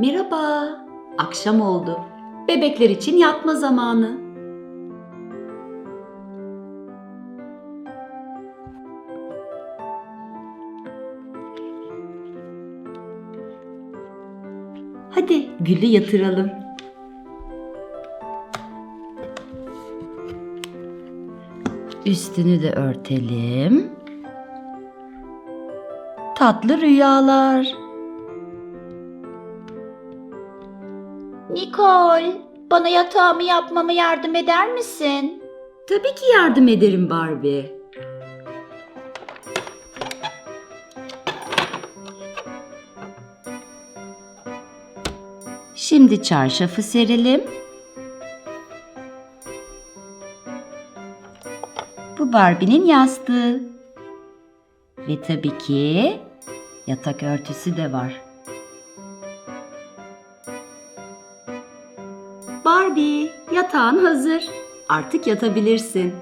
Merhaba. Akşam oldu. Bebekler için yatma zamanı. Hadi Gül'ü yatıralım. Üstünü de örtelim. Tatlı rüyalar. Nicole, bana yatağımı yapmama yardım eder misin? Tabii ki yardım ederim Barbie. Şimdi çarşafı serelim. Bu Barbie'nin yastığı. Ve tabii ki yatak örtüsü de var. Barbie, yatağın hazır. Artık yatabilirsin.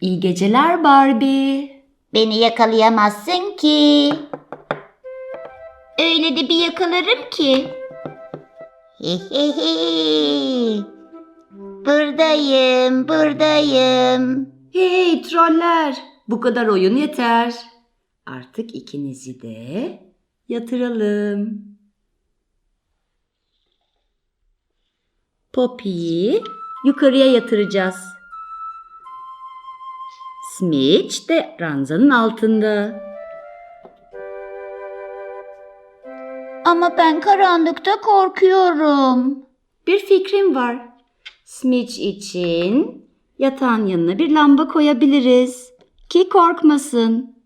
İyi geceler Barbie. Beni yakalayamazsın ki. Öyle de bir yakalarım ki. Hihihi. buradayım, buradayım. Hey troller, bu kadar oyun yeter. Artık ikinizi de yatıralım. Poppy'yi yukarıya yatıracağız. Smitch de ranzanın altında. Ama ben karanlıkta korkuyorum. Bir fikrim var. Smitch için yatağın yanına bir lamba koyabiliriz. Ki korkmasın.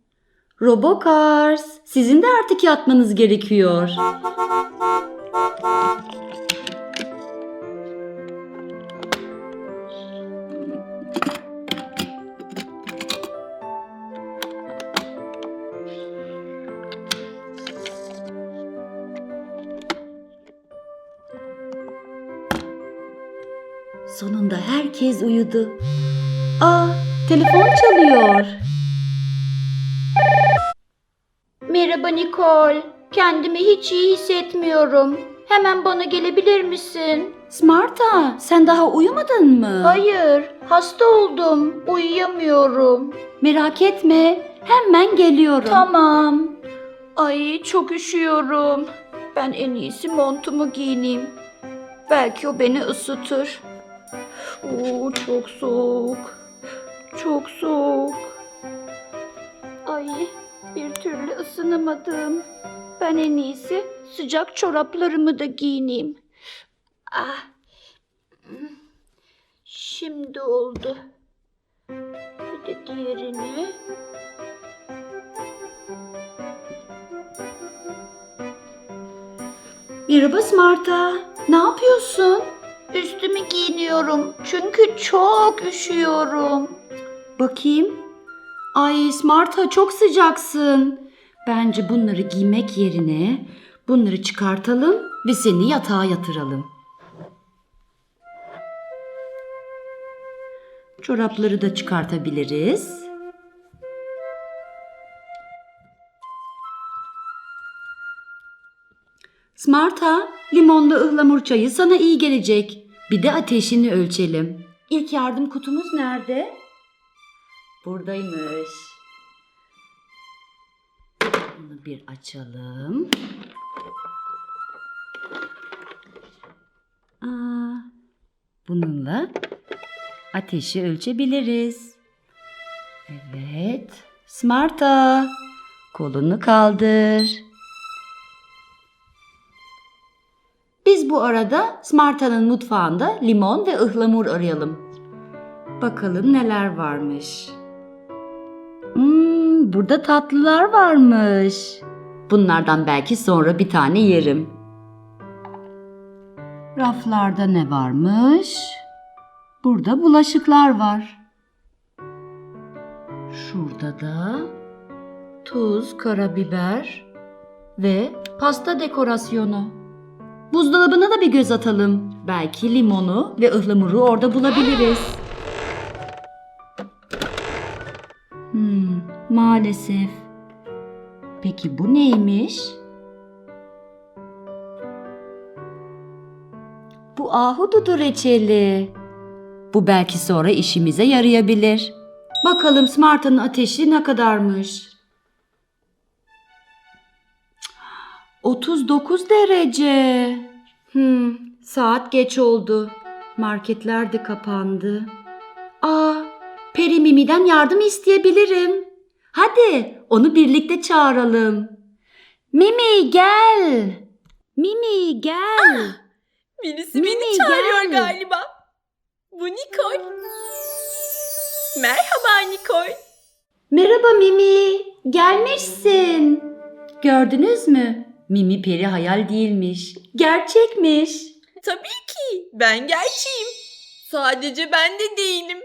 Robocars, sizin de artık yatmanız gerekiyor. Sonunda herkes uyudu. Aa, telefon çalıyor. Merhaba Nicole. Kendimi hiç iyi hissetmiyorum. Hemen bana gelebilir misin? Smarta, sen daha uyumadın mı? Hayır, hasta oldum. Uyuyamıyorum. Merak etme, hemen geliyorum. Tamam. Ay çok üşüyorum. Ben en iyisi montumu giyineyim. Belki o beni ısıtır. Oo, çok soğuk. Çok soğuk. Ay bir türlü ısınamadım. Ben en iyisi sıcak çoraplarımı da giyineyim. Ah. Şimdi oldu. Bir de diğerini. Merhaba Smarta, ne yapıyorsun? Üstümü giyiniyorum çünkü çok üşüyorum. Bakayım. Ay Smarta çok sıcaksın. Bence bunları giymek yerine bunları çıkartalım ve seni yatağa yatıralım. Çorapları da çıkartabiliriz. Smarta, limonlu ıhlamur çayı sana iyi gelecek. Bir de ateşini ölçelim. İlk yardım kutumuz nerede? Buradaymış. Bunu bir açalım. Aa, bununla ateşi ölçebiliriz. Evet. Smarta, kolunu kaldır. Arada Smarta'nın mutfağında limon ve ıhlamur arayalım. Bakalım neler varmış. Hmm, burada tatlılar varmış. Bunlardan belki sonra bir tane yerim. Raflarda ne varmış? Burada bulaşıklar var. Şurada da tuz, karabiber ve pasta dekorasyonu. Buzdolabına da bir göz atalım. Belki limonu ve ıhlamuru orada bulabiliriz. Hmm, maalesef. Peki bu neymiş? Bu ahududu reçeli. Bu belki sonra işimize yarayabilir. Bakalım Smarta'nın ateşi ne kadarmış? 39 derece. Hmm, saat geç oldu. Marketler de kapandı. Aa, Peri Mimi'den yardım isteyebilirim. Hadi onu birlikte çağıralım. Mimi gel. Mimi gel. Birisi Mimi, beni çağırıyor gel. galiba. Bu Nicole. Merhaba Nicole. Merhaba Mimi. Gelmişsin. Gördünüz mü? Mimi peri hayal değilmiş. Gerçekmiş. Tabii ki ben gerçeğim. Sadece ben de değilim.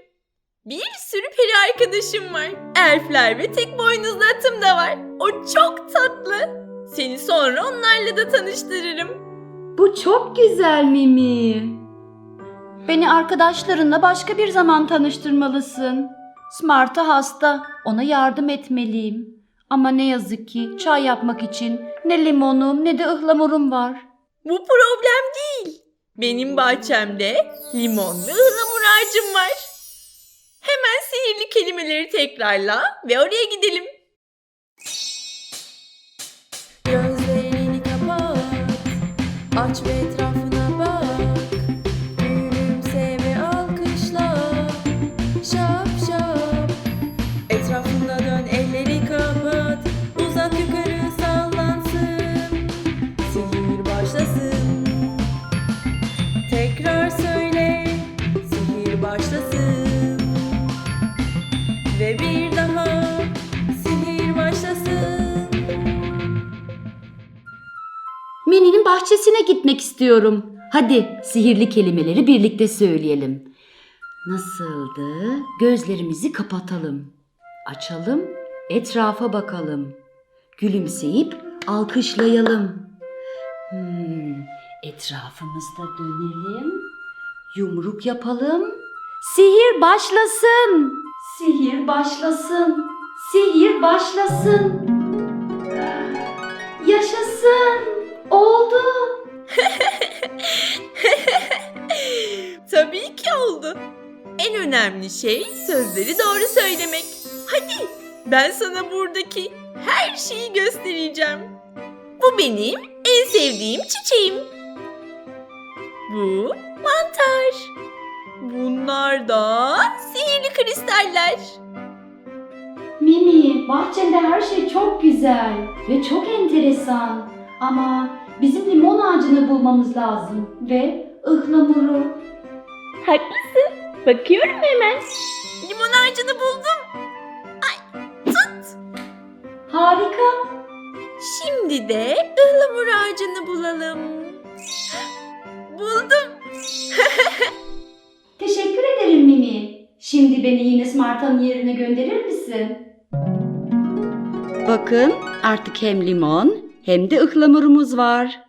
Bir sürü peri arkadaşım var. Elfler ve tek boynuzlu atım da var. O çok tatlı. Seni sonra onlarla da tanıştırırım. Bu çok güzel Mimi. Beni arkadaşlarınla başka bir zaman tanıştırmalısın. Smart'a hasta. Ona yardım etmeliyim. Ama ne yazık ki çay yapmak için ne limonum ne de ıhlamurum var. Bu problem değil. Benim bahçemde limon ve ıhlamur ağacım var. Hemen sihirli kelimeleri tekrarla ve oraya gidelim. Gözlerini kapat, aç ve etrafına Bahçesine gitmek istiyorum. Hadi sihirli kelimeleri birlikte söyleyelim. Nasıldı? Gözlerimizi kapatalım. Açalım, etrafa bakalım. Gülümseyip alkışlayalım. Hmm, etrafımızda dönelim. Yumruk yapalım. Sihir başlasın. Sihir başlasın. Sihir başlasın. Önemli şey sözleri doğru söylemek. Hadi ben sana buradaki her şeyi göstereceğim. Bu benim en sevdiğim çiçeğim. Bu mantar. Bunlar da sihirli kristaller. Mimi, bahçende her şey çok güzel ve çok enteresan. Ama bizim limon ağacını bulmamız lazım ve ıhlamuru. Haklısın. Bakıyorum hemen. Limon ağacını buldum. Ay tut. Harika. Şimdi de ıhlamur ağacını bulalım. Buldum. Teşekkür ederim Mimi. Şimdi beni yine Smart'ın yerine gönderir misin? Bakın artık hem limon hem de ıhlamurumuz var.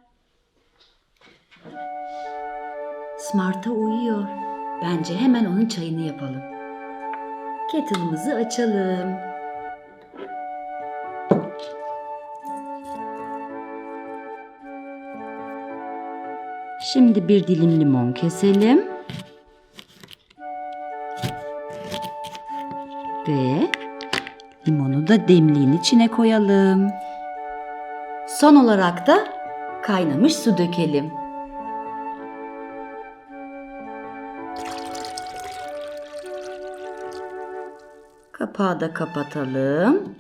Smart'a uyuyor. Bence hemen onun çayını yapalım. Kettle'ımızı açalım. Şimdi bir dilim limon keselim. Ve limonu da demliğin içine koyalım. Son olarak da kaynamış su dökelim. Kapağı da kapatalım.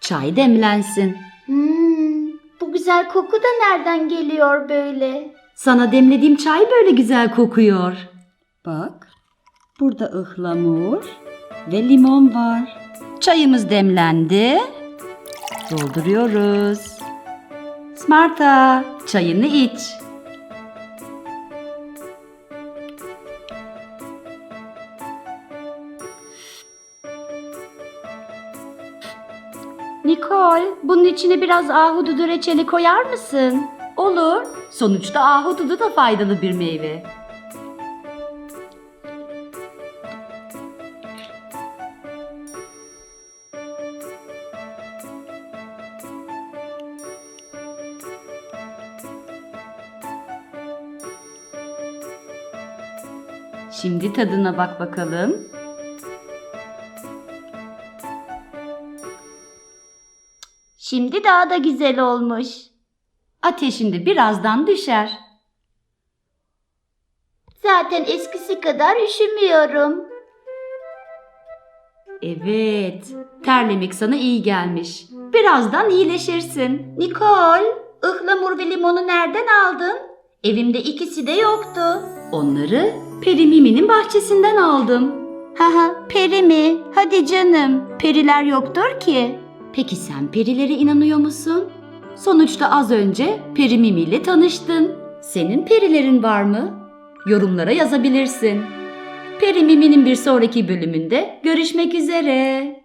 Çay demlensin. Hmm, bu güzel koku da nereden geliyor böyle? Sana demlediğim çay böyle güzel kokuyor. Bak, burada ıhlamur ve limon var. Çayımız demlendi. Dolduruyoruz. Smarta, çayını iç. Nicole, bunun içine biraz ahududu reçeli koyar mısın? Olur. Sonuçta ahududu da faydalı bir meyve. Şimdi tadına bak bakalım. Şimdi daha da güzel olmuş. Ateşinde birazdan düşer. Zaten eskisi kadar üşümüyorum. Evet, terlemek sana iyi gelmiş. Birazdan iyileşirsin. Nicole, ıhlamur ve limonu nereden aldın? Evimde ikisi de yoktu. Onları Peri Mimi'nin bahçesinden aldım. Haha, peri mi? Hadi canım. Periler yoktur ki. Peki sen perilere inanıyor musun? Sonuçta az önce Peri Mimi ile tanıştın. Senin perilerin var mı? Yorumlara yazabilirsin. Peri Mimi'nin bir sonraki bölümünde görüşmek üzere.